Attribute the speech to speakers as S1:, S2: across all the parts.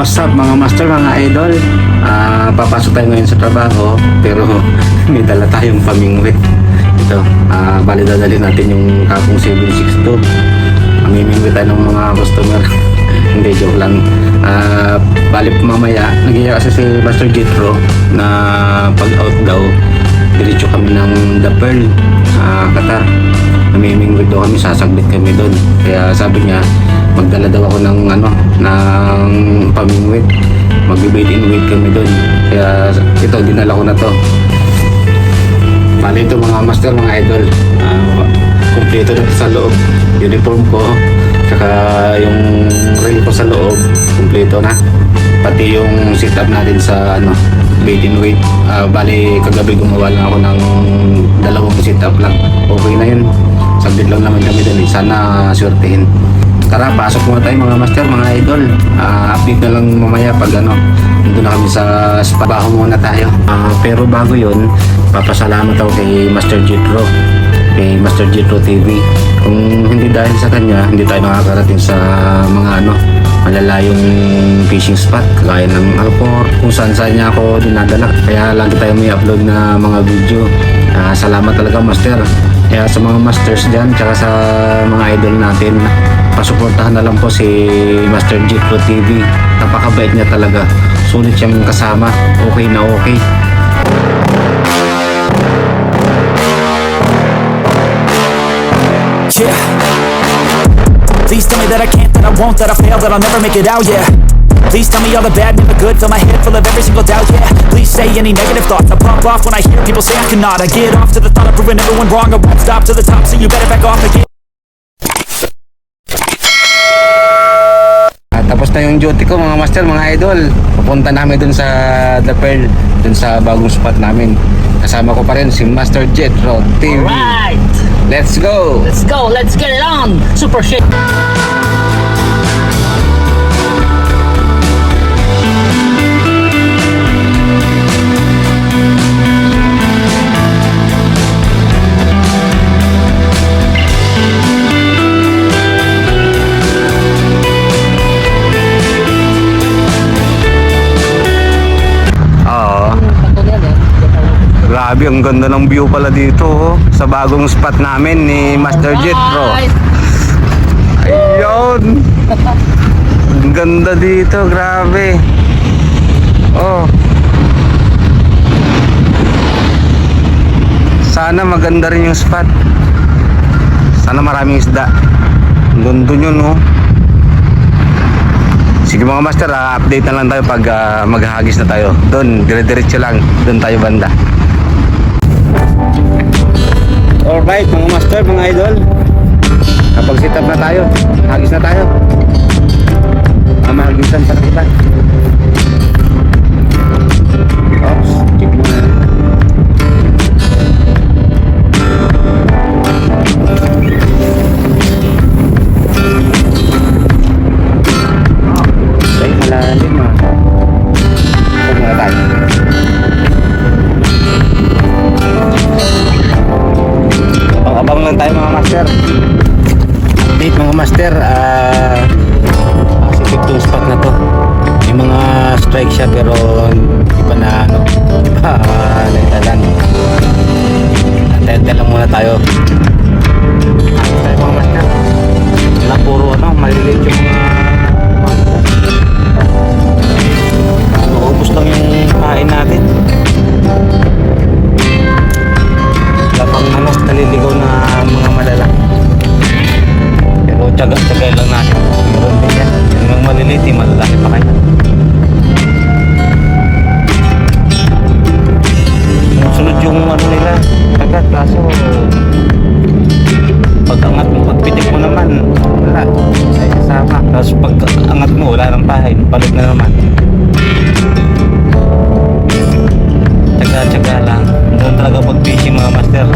S1: What's up mga master, mga idol? Uh, papasok tayo ngayon sa trabaho pero may dala tayong pamingwit. Ito, uh, bali dadalhin natin yung kapong 762. Mamimingwit tayo ng mga customer. Hindi, joke lang. Uh, bali mamaya, nagyaya kasi si Master Jetro na pag-out daw, diretso kami ng The Pearl, uh, Qatar. Mamimingwit daw kami, sasaglit kami doon. Kaya sabi niya, magdala daw ako ng ano ng pamingwit magbe-bait in wait kami doon kaya ito dinala ko na to Bali ito mga master, mga idol. Uh, ah, kompleto na sa loob. Uniform ko, saka yung rail ko sa loob, kompleto na. Pati yung setup natin sa ano, bait and wait. Uh, ah, bali kagabi gumawa lang ako ng dalawang setup lang. Okay na yun. Sabit lang naman kami dun. Eh. Sana uh, suertehin. Tara, pasok muna tayo mga master, mga idol. Uh, update na lang mamaya pag ano, nandun na kami sa spa. spabaho muna tayo. Uh, pero bago yun, papasalamat ako kay Master Jitro kay Master Jitro TV. Kung hindi dahil sa kanya, hindi tayo makakarating sa mga ano, malalayong fishing spot kagaya ng airport kung saan saan niya ako dinadala kaya lagi tayo may upload na mga video uh, salamat talaga master kaya sa mga masters dyan tsaka sa mga idol natin pasuportahan na lang po si Master J Pro TV napakabait niya talaga sulit siyang kasama okay na okay Yeah. Please tell me that I can't, that I won't, that I fail, that I'll never make it out, yeah. Please tell me all the bad, never good Fill my head full of every single doubt, yeah Please say any negative thoughts I pop off when I hear people say I cannot I get off to the thought of proving everyone wrong I won't stop to the top, so you better back off again Tapos na yung duty ko mga master, mga idol. Pupunta namin dun sa The Pearl, dun sa bagong spot namin. Kasama ko pa rin si Master Jetro TV. Alright! Let's go!
S2: Let's go! Let's get it on! Super shit!
S1: Ang ganda ng view pala dito oh, sa bagong spot namin ni Master Jet bro Ayun. Ang ganda dito, grabe. Oh. Sana maganda rin yung spot. Sana maraming isda. Ganda yun oh. Sige mga master, uh, update na lang tayo pag uh, maghahagis na tayo. Doon, dire-diretso lang. Doon tayo banda. Alright mga master, mga idol Kapag sit up na tayo Hagis na tayo Mamahagisan sa kita Tapos pag angat mo, wala nang tahin. Balik na naman. Tsaga-tsaga lang. Doon talaga pag-fishing mga master.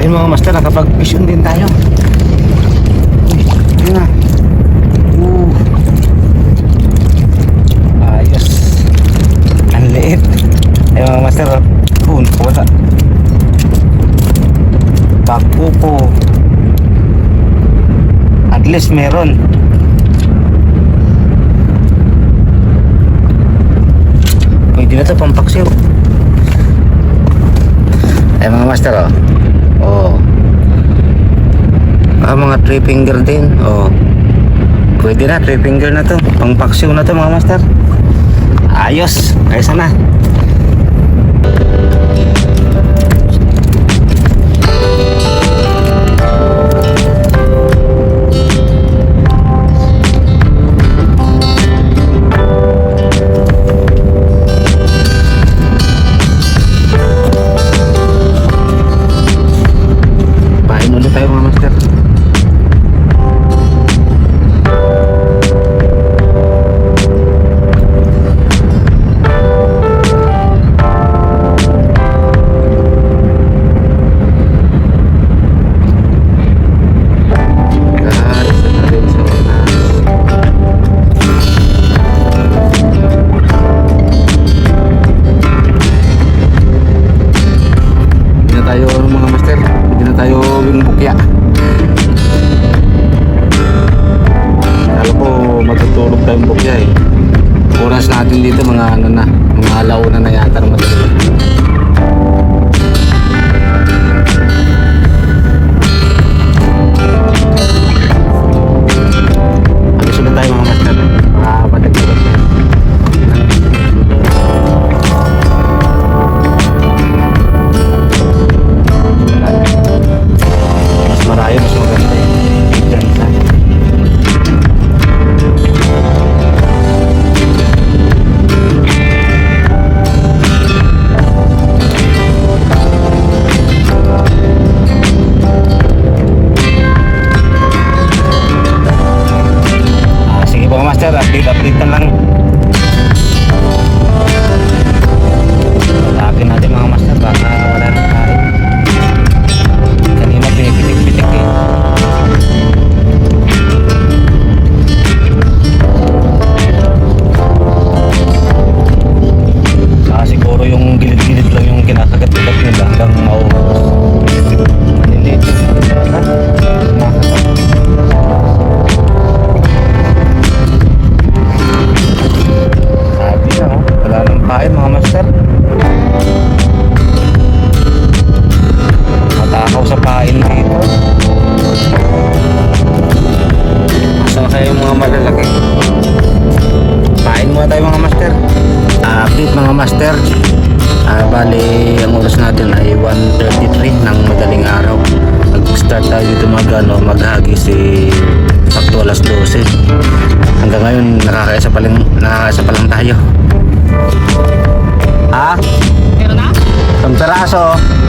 S1: Ayun mga master, nakapag-fishing din tayo. Ayun na. Ooh. Ayos. Ang liit. Ayun mga master, Boom, oh. wala. Bakupo. Bakupo least meron pwede na to pampaksiw ay mga master oh oh ah mga 3 finger din oh pwede na 3 finger na to pampaksiw na to mga master ayos kaysa na dito mga ano na, mga alauna na yata ng madaling. nakakaisa pa lang nakakaisa pa lang tayo ha? meron na? isang peraso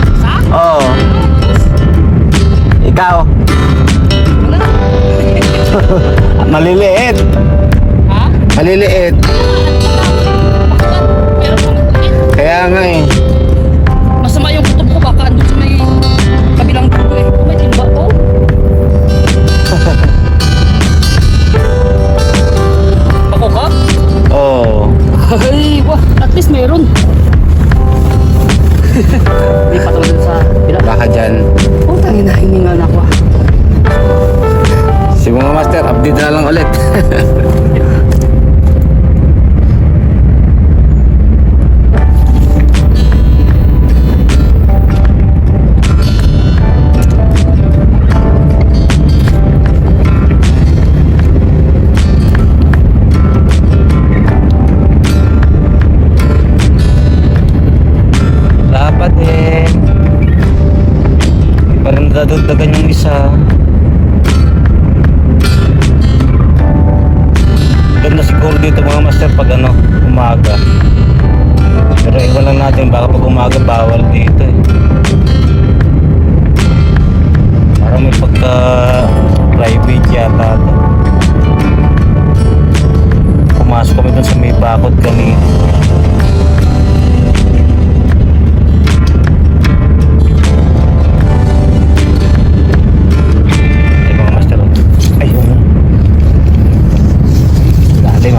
S1: isa? oo ikaw wala maliliit ha? maliliit kaya nga eh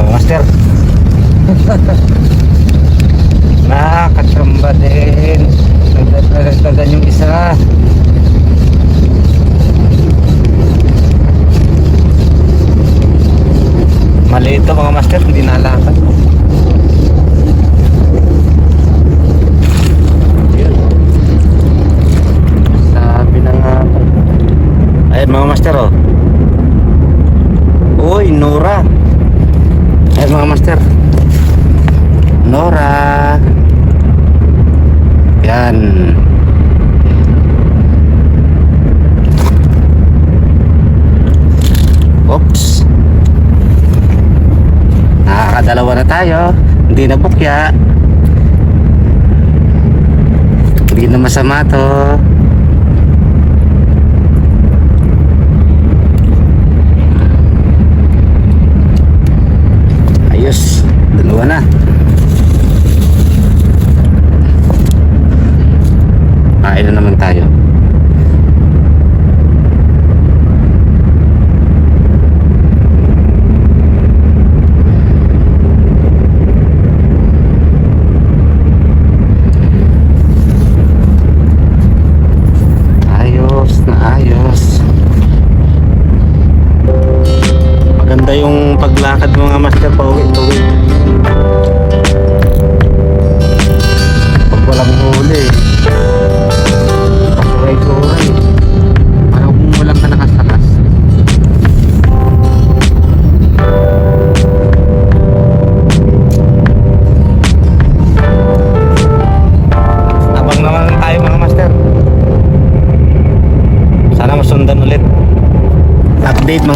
S1: oh, master nakakatramba din tandaan yung isa mali ito mga master hindi nalakan sabi na nga ayun mga master oh uy Nora Ayan eh, mga master. Nora. Yan. Oops. Nakakadalawa na tayo. Hindi na bukya. Hindi na masama to. dalawa na kain ah, na naman tayo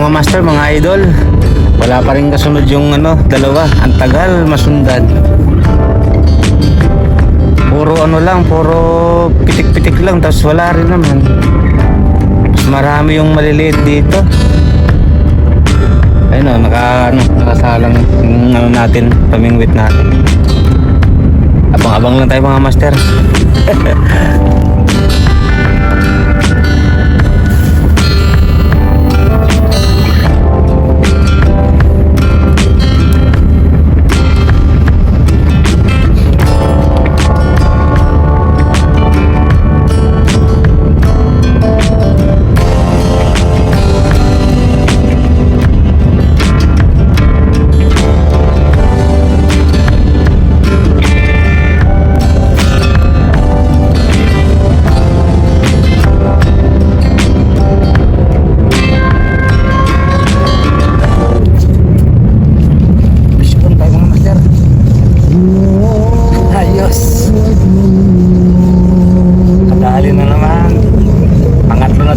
S1: mga master, mga idol wala pa rin kasunod yung ano, dalawa ang tagal masundan puro ano lang, puro pitik-pitik lang tapos wala rin naman mas marami yung maliliit dito ayun o, oh, naka, ano, nakasalang yung ano natin, pamingwit natin abang-abang lang tayo mga master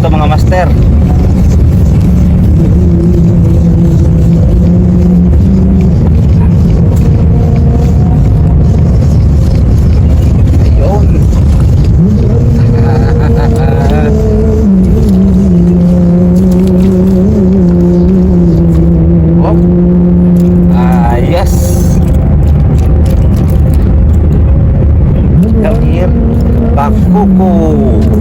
S1: dito mga master oh. ah, Bakuku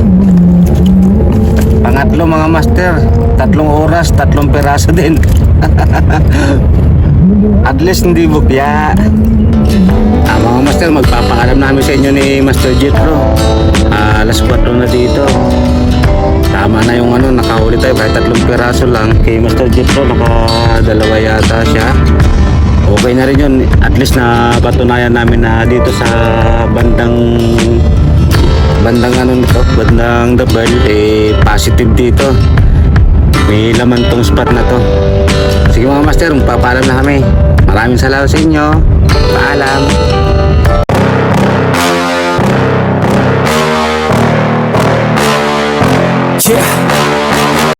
S1: Tatlo mga master. Tatlong oras, tatlong peraso din. At least hindi bukya. Ah, mga master, magpapaalam namin sa inyo ni Master Jetro. Ah, alas 4 na dito. Tama na yung ano, nakahuli tayo kahit tatlong peraso lang. Kay Master Jetro, nakadalawa yata siya. Okay na rin yun. At least na patunayan namin na dito sa bandang bandang ano to bandang the bell eh positive dito may laman tong spot na to sige mga master magpapaalam na kami maraming salamat sa inyo paalam Yeah.